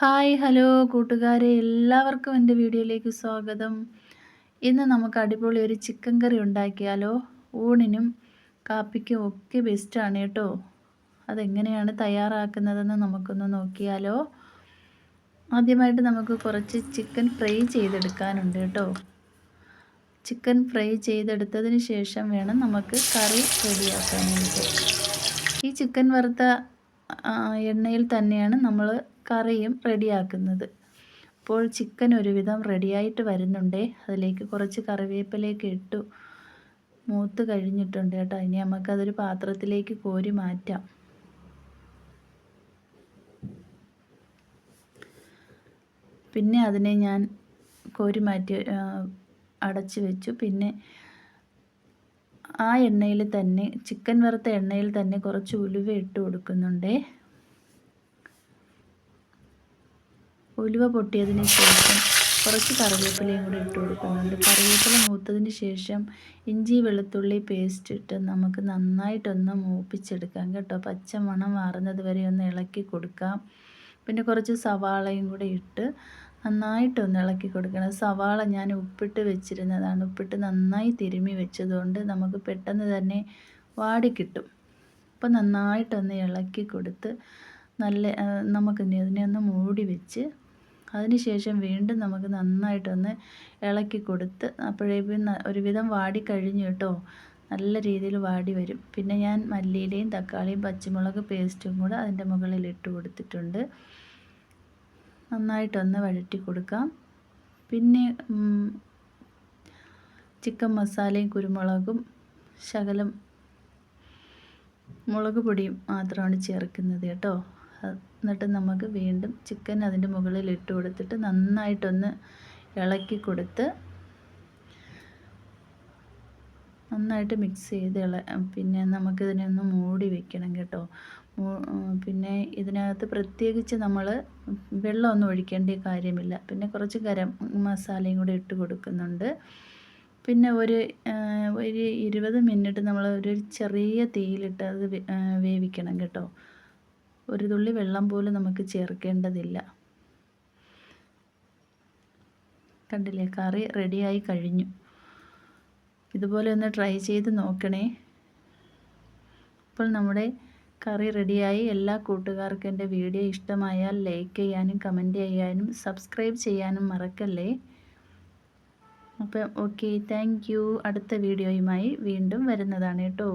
Hi hello കൂട്ടുകാരെ. എല്ലാവർക്കും എന്റെ വീഡിയോയിലേക്ക് സ്വാഗതം. ഇന്ന് നമുക്ക് അടിപൊളി ഒരു ചിക്കൻ കറി ഉണ്ടാക്കിയാലോ? ഊണിനും കാപ്പിക്കും ഒക്കെ ബെസ്റ്റാണ് കേട്ടോ. അതെങ്ങനെയാണ് തയ്യാറാക്കുന്നതെന്ന് നമുക്കൊന്ന് നോക്കിയാലോ? ആദ്യമായിട്ട് നമുക്ക് കുറച്ച് ചിക്കൻ ഫ്രൈ ചെയ്തെടുക്കാനുണ്ട് കേട്ടോ. ചിക്കൻ ഫ്രൈ ചെയ്തെടുത്തതിന് ശേഷം വേണം നമുക്ക് കറി റെഡിയാക്കാനായിട്ട്. ഈ ചിക്കൻ വറുത്ത എണ്ണയിൽ തന്നെയാണ് നമ്മൾ കറിയും റെഡിയാക്കുന്നത്. അപ്പോൾ ചിക്കൻ ഒരുവിധം റെഡിയായിട്ട് വരുന്നുണ്ടേ. അതിലേക്ക് കുറച്ച് കറിവേപ്പിലേക്ക് ഇട്ടു. മൂത്ത് കഴിഞ്ഞിട്ടുണ്ട് കേട്ടോ. ഇനി നമുക്കതൊരു പാത്രത്തിലേക്ക് കോരി മാറ്റാം. പിന്നെ അതിനെ ഞാൻ കോരി മാറ്റി അടച്ചു വെച്ചു. പിന്നെ ആ എണ്ണയിൽ തന്നെ ചിക്കൻ വറുത്ത എണ്ണയിൽ തന്നെ കുറച്ച് ഉലുവ ഇട്ട് കൊടുക്കുന്നുണ്ട്. ഉലുവ പൊട്ടിയതിന് ശേഷം കുറച്ച് കറിവേപ്പിലയും കൂടി ഇട്ട് കൊടുക്കുന്നുണ്ട്. കറിവേപ്പില മൂത്തതിന് ശേഷം ഇഞ്ചി വെളുത്തുള്ളി പേസ്റ്റ് ഇട്ട് നമുക്ക് നന്നായിട്ടൊന്ന് മൂപ്പിച്ചെടുക്കാം കേട്ടോ. പച്ച മണം മാറുന്നത് വരെ ഒന്ന് ഇളക്കി കൊടുക്കാം. പിന്നെ കുറച്ച് സവാളയും കൂടി ഇട്ട് നന്നായിട്ടൊന്ന് ഇളക്കി കൊടുക്കണം. സവാള ഞാൻ ഉപ്പിട്ട് വെച്ചിരുന്നതാണ്. ഉപ്പിട്ട് നന്നായി തിരുമി വെച്ചതുകൊണ്ട് നമുക്ക് പെട്ടെന്ന് തന്നെ വാടി കിട്ടും. അപ്പോൾ നന്നായിട്ടൊന്ന് ഇളക്കി കൊടുത്ത് നല്ല നമുക്ക് ഇതിനെ ഒന്ന് മൂടി വെച്ച് അതിനുശേഷം വീണ്ടും നമുക്ക് നന്നായിട്ടൊന്ന് ഇളക്കി കൊടുത്ത് അപ്പോഴേക്കും ഒരുവിധം വാടി കഴിഞ്ഞു കേട്ടോ. നല്ല രീതിയിൽ വാടി വരും. പിന്നെ ഞാൻ മല്ലിയിലയും തക്കാളിയും പച്ചമുളക് പേസ്റ്റും കൂടെ അതിന്റെ മുകളിൽ ഇട്ട് കൊടുത്തിട്ടുണ്ട്. നന്നായിട്ടൊന്ന് വഴറ്റി കൊടുക്കാം. പിന്നെ ചിക്കൻ മസാലയും കുരുമുളകും ശകലം മുളക് പൊടിയും മാത്രമാണ് ചേർക്കുന്നത് കേട്ടോ. എന്നിട്ട് നമുക്ക് വീണ്ടും ചിക്കൻ അതിന്റെ മുകളിൽ ഇട്ട് കൊടുത്തിട്ട് നന്നായിട്ടൊന്ന് ഇളക്കി കൊടുത്ത് നന്നായിട്ട് മിക്സ് ചെയ്ത് ഇള പിന്നെ നമുക്കിതിനെ ഒന്ന് മൂടി വെക്കണം കേട്ടോ. പിന്നെ ഇതിനകത്ത് പ്രത്യേകിച്ച് നമ്മൾ വെള്ളമൊന്നും ഒഴിക്കേണ്ട കാര്യമില്ല. പിന്നെ കുറച്ച് ഗരം മസാലയും കൂടി ഇട്ട് കൊടുക്കുന്നുണ്ട്. പിന്നെ ഒരു ഒരു ഇരുപത് മിനിറ്റ് നമ്മൾ ഒരു ചെറിയ തീയിലിട്ട് അത് വേവിക്കണം കേട്ടോ. ഒരു തുള്ളി വെള്ളം പോലും നമുക്ക് ചേർക്കേണ്ടതില്ല. കണ്ടില്ലേ? കറി റെഡിയായി കഴിഞ്ഞു. ഇതുപോലെ ഒന്ന് ട്രൈ ചെയ്ത് നോക്കണേ. അപ്പോൾ നമ്മുടെ കറി റെഡിയായി. എല്ലാ കൂട്ടുകാർക്കും എന്റെ വീഡിയോ ഇഷ്ടമായാൽ ലൈക്ക് ചെയ്യാനും കമന്റ് ചെയ്യാനും സബ്സ്ക്രൈബ് ചെയ്യാനും മറക്കല്ലേ? അപ്പം ഓക്കെ താങ്ക് അടുത്ത വീഡിയോയുമായി വീണ്ടും വരുന്നതാണ് കേട്ടോ.